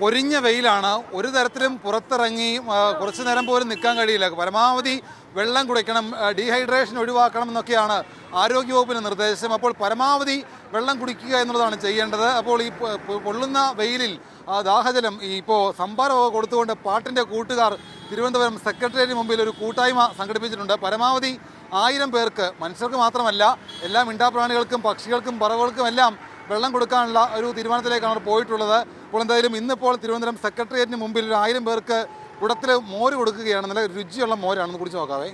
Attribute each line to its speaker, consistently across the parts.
Speaker 1: പൊരിഞ്ഞ വെയിലാണ് ഒരു തരത്തിലും പുറത്തിറങ്ങി കുറച്ച് നേരം പോലും നിൽക്കാൻ കഴിയില്ല. പരമാവധി വെള്ളം കുടിക്കണം ഡീഹൈഡ്രേഷൻ ഒഴിവാക്കണം എന്നൊക്കെയാണ് ആരോഗ്യവകുപ്പിന്റെ നിർദ്ദേശം. അപ്പോൾ പരമാവധി വെള്ളം കുടിക്കുക എന്നുള്ളതാണ് ചെയ്യേണ്ടത്. അപ്പോൾ ഈ പൊള്ളുന്ന വെയിലിൽ ദാഹജലം ഈ ഇപ്പോൾ സംഭാരമൊക്കെ കൊടുത്തുകൊണ്ട് പാട്ടിന്റെ കൂട്ടുകാർ തിരുവനന്തപുരം സെക്രട്ടേറിയറ്റിന് മുമ്പിൽ ഒരു കൂട്ടായ്മ സംഘടിപ്പിച്ചിട്ടുണ്ട്. പരമാവധി ആയിരം പേർക്ക് മനുഷ്യർക്ക് മാത്രമല്ല എല്ലാ മിണ്ടാപ്രാണികൾക്കും പക്ഷികൾക്കും പറവകൾക്കും എല്ലാം വെള്ളം കൊടുക്കാനുള്ള ഒരു തീരുമാനത്തിലേക്കാണ് പോയിട്ടുള്ളത്. അപ്പോൾ എന്തായാലും ഇന്നിപ്പോൾ തിരുവനന്തപുരം സെക്രട്ടേറിയറ്റിന് മുമ്പിൽ ഒരു ആയിരം പേർക്ക് കുടത്തിൽ മോര് കൊടുക്കുകയാണ്. നല്ല രുചിയുള്ള മോരാണെന്ന് കുടിച്ച് നോക്കാവേ.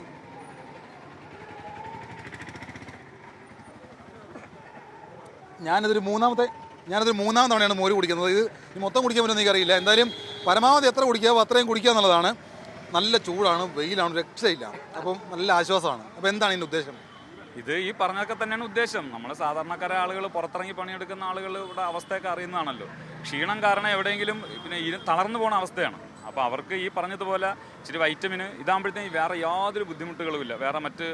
Speaker 1: ഞാനിതൊരു മൂന്നാമത്തെ ഞാനിതൊരു മൂന്നാം തവണയാണ് മോര് കുടിക്കുന്നത്. ഇത് മൊത്തം കുടിക്കാൻ പറ്റുമെന്ന് എനിക്കറിയില്ല. എന്തായാലും പരമാവധി എത്ര കുടിക്കാവോ അത്രയും കുടിക്കുക എന്നുള്ളതാണ്. നല്ല ചൂടാണ് വെയിലാണ് രക്ഷയില്ല. അപ്പം നല്ല ആശ്വാസമാണ്. അപ്പോൾ എന്താണ് ഇതിന്റെ ഉദ്ദേശം?
Speaker 2: ഇത് ഈ പറഞ്ഞൊക്കെ തന്നെയാണ് ഉദ്ദേശം. നമ്മൾ സാധാരണക്കാരെ ആളുകൾ പുറത്തിറങ്ങി പണിയെടുക്കുന്ന ആളുകൾ ഇവിടെ അവസ്ഥയൊക്കെ അറിയുന്നതാണല്ലോ. ക്ഷീണം കാരണം എവിടെയെങ്കിലും പിന്നെ തളർന്നു പോണ അവസ്ഥയാണ്. അപ്പോൾ അവർക്ക് ഈ പറഞ്ഞതുപോലെ ഇച്ചിരി വൈറ്റമിന് ഇതാകുമ്പോഴത്തേക്കും വേറെ യാതൊരു ബുദ്ധിമുട്ടുകളും ഇല്ല. വേറെ മറ്റ്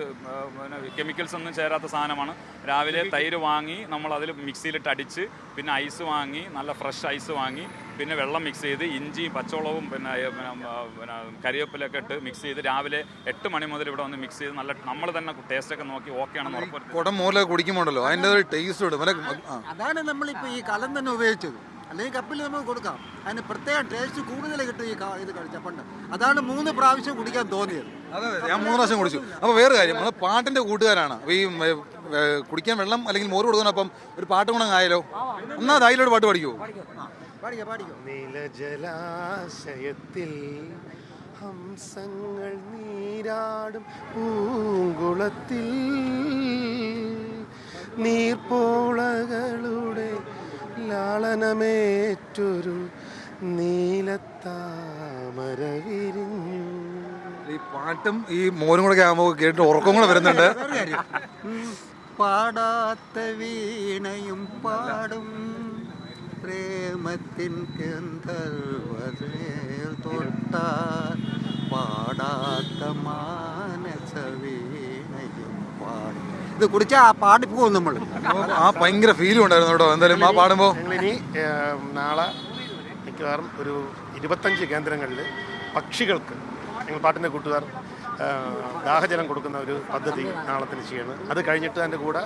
Speaker 2: പിന്നെ കെമിക്കൽസ് ഒന്നും ചേരാത്ത സാധനമാണ്. രാവിലെ തൈര് വാങ്ങി നമ്മൾ അതിൽ മിക്സിയിലിട്ട് അടിച്ച് പിന്നെ ഐസ് വാങ്ങി നല്ല ഫ്രഷ് ഐസ് വാങ്ങി പിന്നെ വെള്ളം മിക്സ് ചെയ്ത് ഇഞ്ചിയും പച്ചവളവും പിന്നെ പിന്നെ, കരിവേപ്പിലൊക്കെ ഇട്ട് മിക്സ് ചെയ്ത് രാവിലെ എട്ട് മണി മുതൽ ഇവിടെ വന്ന് മിക്സ് ചെയ്ത് നല്ല നമ്മൾ തന്നെ ടേസ്റ്റ് ഒക്കെ നോക്കി ഓക്കെ ആണെന്ന് ഉറപ്പ്
Speaker 1: കുടം മൂലം കുടിക്കുമ്പോണ്ടല്ലോ? അതിന്റെ ഒരു ടേസ്റ്റ്
Speaker 3: അതാണ് നമ്മളിപ്പോൾ ഈ കലം തന്നെ ഉപയോഗിച്ചത്. അല്ലെങ്കിൽ കപ്പിൽ നമുക്ക് കൊടുക്കാം. അതിന് പ്രത്യേക ടേസ്റ്റ് കൂടുതൽ കിട്ടും ഈ ഇത് കഴിച്ച പണ്ട്. അതാണ് മൂന്ന് പ്രാവശ്യം കുടിക്കാൻ തോന്നിയത്.
Speaker 1: അതെ അതെ. ഞാൻ മൂന്ന് പ്രാവശ്യം കുടിച്ചു. അപ്പോൾ വേറെ കാര്യം നമ്മൾ പാട്ടിന്റെ കൂട്ടുകാരാണ്. ഈ കുടിക്കാൻ വെള്ളം അല്ലെങ്കിൽ മോര് കൊടുക്കുന്നപ്പം ഒരു പാട്ട് ഗുണം ആയാലോ? എന്നാ ധൈര്യമായിട്ട് പാട്ട് പഠിക്കുമോ
Speaker 3: പാടിക്കോ പാടിക്കോ.
Speaker 4: നീലജലാശയത്തിൽ ഹംസങ്ങൾ നീരാടും പൂങ്കുളത്തിൽ. നീർപ്പോളകളുടെ ലാളനമേറ്റൊരു നീലത്താമര വിരിഞ്ഞു
Speaker 1: ഈ പാട്ടും ഈ മോനും കൂടെ ആകുമ്പോൾ കേട്ടിട്ട് ഉറക്കം കൂടെ വരുന്നുണ്ട്.
Speaker 3: പാടാത്ത വീണയും പാടും. പ്രേമത്തിൻ കേന്ദ്ര തൊട്ടാൽ പാടാത്ത ഇത് കുടിച്ചാൽ ആ പാടിപ്പോവും നമ്മൾ
Speaker 1: അപ്പോൾ ആ ഭയങ്കര ഫീലും ഉണ്ടായിരുന്നു കേട്ടോ. എന്തായാലും ആ പാടുമ്പോൾ
Speaker 4: ഞങ്ങളിനി ഏം, നാളെ മിക്കവാറും ഒരു ഇരുപത്തഞ്ച് കേന്ദ്രങ്ങളിൽ പക്ഷികൾക്ക് ഞങ്ങൾ പാട്ടിന്റെ കൂട്ടുകാർ ദാഹജലം കൊടുക്കുന്ന ഒരു പദ്ധതി നാളത്തിന് ചെയ്യണം. അത് കഴിഞ്ഞിട്ട് അതിന്റെ കൂടെ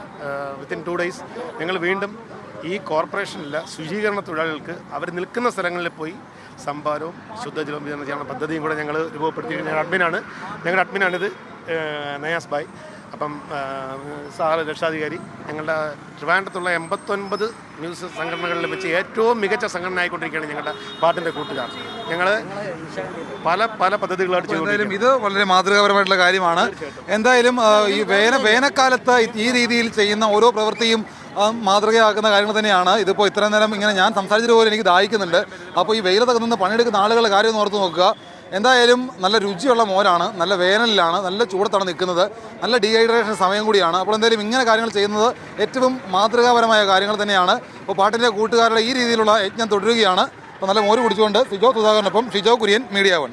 Speaker 4: വിത്തിൻ ടു ഡേയ്സ് ഞങ്ങൾ വീണ്ടും ഈ കോർപ്പറേഷനിലെ ശുചീകരണ തൊഴിലാളികൾക്ക് അവർ നിൽക്കുന്ന സ്ഥലങ്ങളിൽ പോയി സംഭാരവും ശുദ്ധജലം വിതരണം ചെയ്യുന്ന പദ്ധതിയും കൂടെ ഞങ്ങൾ രൂപപ്പെടുത്തി ഞങ്ങളുടെ അഡ്മിനാണ് ഞങ്ങളുടെ അഡ്മിനാണിത് നയാസ് ബായ് അപ്പം സാർ സാറ് രക്ഷാധികാരി ഞങ്ങളുടെ ട്രിവാൻഡ്രത്തുള്ള എൺപത്തൊൻപത് ന്യൂസ് സംഘടനകളിൽ വെച്ച് ഏറ്റവും മികച്ച സംഘടന ആയിക്കൊണ്ടിരിക്കുകയാണ് ഞങ്ങളുടെ പാട്ടിന്റെ കൂട്ടുകാർ. ഞങ്ങൾ പല പല പദ്ധതികളായിട്ട് ചെയ്തു
Speaker 1: എന്തായാലും ഇത് വളരെ മാതൃകാപരമായിട്ടുള്ള കാര്യമാണ്. എന്തായാലും ഈ വേന വേനൽക്കാലത്ത് ഈ രീതിയിൽ ചെയ്യുന്ന ഓരോ പ്രവൃത്തിയും മാതൃകയാക്കുന്ന കാര്യങ്ങൾ തന്നെയാണ്. ഇതിപ്പോൾ ഇത്രയും നേരം ഇങ്ങനെ ഞാൻ സംസാരിച്ചതുപോലെ എനിക്ക് ദാഹിക്കുന്നുണ്ട്. അപ്പോൾ ഈ വെയിലത്തൊക്കെ നിന്ന് പണിയെടുക്കുന്ന ആളുകളുടെ കാര്യം ഒന്ന് ഓർത്ത് നോക്കുക. എന്തായാലും നല്ല രുചിയുള്ള മോരാണ് നല്ല വേനലിലാണ് നല്ല ചൂടത്താണ് നിൽക്കുന്നത് നല്ല ഡീഹൈഡ്രേഷൻ സമയം കൂടിയാണ്. അപ്പോൾ എന്തായാലും ഇങ്ങനെ കാര്യങ്ങൾ ചെയ്യുന്നത് ഏറ്റവും മാതൃകാപരമായ കാര്യങ്ങൾ തന്നെയാണ്. അപ്പോൾ പാട്ടിന്റെ കൂട്ടുകാരുടെ ഈ രീതിയിലുള്ള യജ്ഞം തുടരുകയാണ്. അപ്പോൾ നല്ല മോര് കുടിച്ചുകൊണ്ട് സിജോ സുധാകരനൊപ്പം ഷിജോ കുര്യൻ മീഡിയ വൺ.